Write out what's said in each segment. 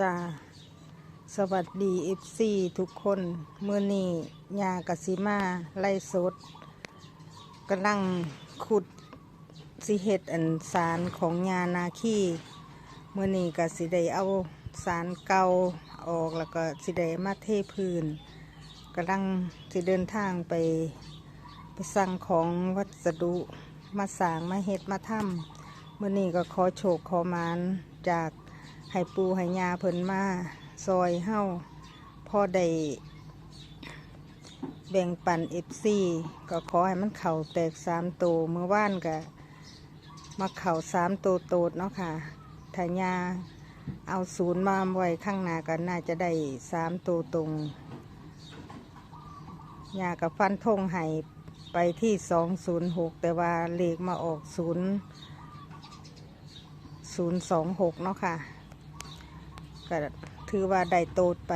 จ้าสวัสดีเอฟซีทุกคนเมื่อนี้ยากสิมาไล่สดกำลังขุดสิเฮ็ดอันสารของยานาคีเมื่อนี้กสิได้เอาสารเก่าออกแล้วก็สิได้มาเทพื้นกำลังสิเดินทางไปไปสั่งของวัสดุมาสางมาเฮ็ดมาทำเมื่อนี้ก็ขอโชคขอมานจาก ให้ปูให้ยาเพิ่นมาซอยเฮาพอได้แบ่งปันเอฟซีก็ขอให้มันเข่าแตกสามตัวเมื่อว่านก็มาเข่าสามตัวโตดเนาะค่ะถ้ายาเอาศูนย์มาไว้ข้างหน้าก็น่าจะได้สามตัวตรงยากับฟันธงให้ไปที่สองศูนย์หกแต่ว่าเลขมาออกศูนย์ศูนย์สองหกเนาะค่ะ ก็ถือว่าได้โตดไป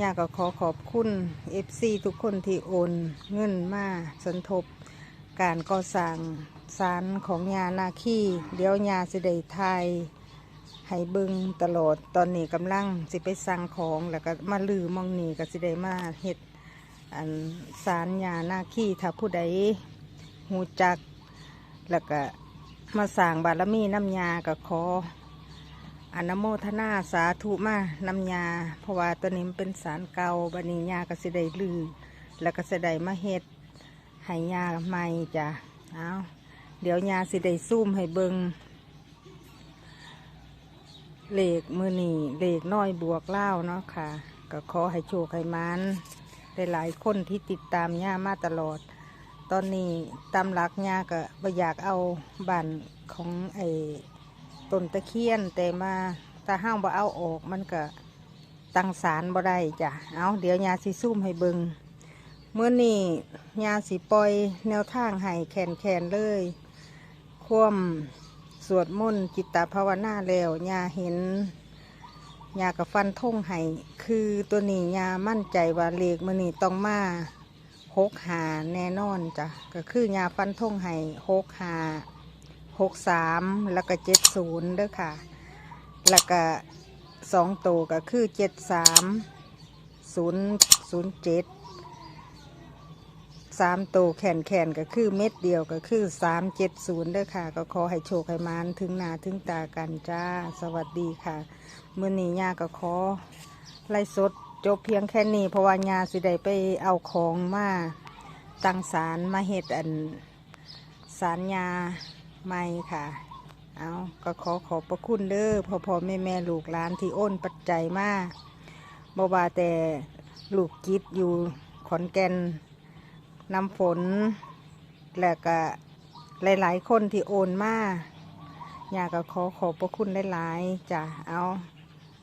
ยาก็ขอขอบคุณเอฟซีทุกคนที่โอนเงินมาสนทบ การก่อสร้างสารของยานาคีเดี๋ยวยาสิได้ทยให้เบึงตลอดตอนนี้กำลังสิไปสั่งของแล้วก็มาลือมองนี่ก็สิได้มาเฮ็ดอันสารยาหน้าขี้ถ้าผู้ใดหูจัก แล้วก็มาสร้างบารมีน้ำยาก็ขอ อนโมทนาสาธุมาน้ำยาเพราะว่าตัวนี้มันเป็นสารเก่าบันนี้ยาก็สิได้ลือ แล้วก็สิได้มาเฮ็ดให้ยาใหม่จ้ะเอาเดี๋ยวยาสิได้ซูมให้เบิงเลขมือนี่เลขน้อยบวกเล่าเนาะค่ะ ก็ขอให้โชคให้มันหลายคนที่ติดตามย่ามาตลอด ตอนนี้ตามหลักย่าก็บ่อยากเอาบ้านของไอ ต้นตะเคียนแต่มาถ้าห้างบ่เอาออกมันก็ตั้งสารบ่ได้จ้ะเอาเดี๋ยวยาสิซุ่มให้เบิงเมื่อนี้ยาสิปล่อยแนวทางให้แขนแขนๆเลย ควมสวดมนต์จิตตภาวนาแล้วยาเห็นยากับฟันท่งไห้คือตัวนี้ยามั่นใจว่าเลขมือนี้ต้องมาหกหาแน่นอนจ้ะก็คือยาฟันท่งไห้หกหา หกสามแล้วก็เจ็ดศูนย์เด้อค่ะ แล้วก็สองตัวก็คือเจ็ดสามศูนย์ศูนย์เจ็ดสามตัวแขนแขนก็คือเม็ดเดียวก็คือสามเจ็ดศูนย์เด้อค่ะ ก็ขอให้โชคให้มานถึงหนาถึงตากันจ้า สวัสดีค่ะเมื่อนี้ยาก็ขอไล่สดจบเพียงแค่นี้เพราะว่ายาสิได้ไปเอาของมาตั้งสารมาเห็ดอันสารยา ใหม่ค่ะ เอาก็ขอขอบพระคุณเด้อพ่อพ่อแม่แม่ลูกหลานที่โอนปัจจัยมากบ่ว่าแต่ลูกกิดอยู่ขอนแก่นน้ำฝน และก็หลาย ๆ คนที่โอนมาอยากก็ขอขอบพระคุณหลาย ๆจ้ะเอา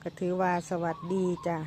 ก็ถือว่าสวัสดีจ้ะ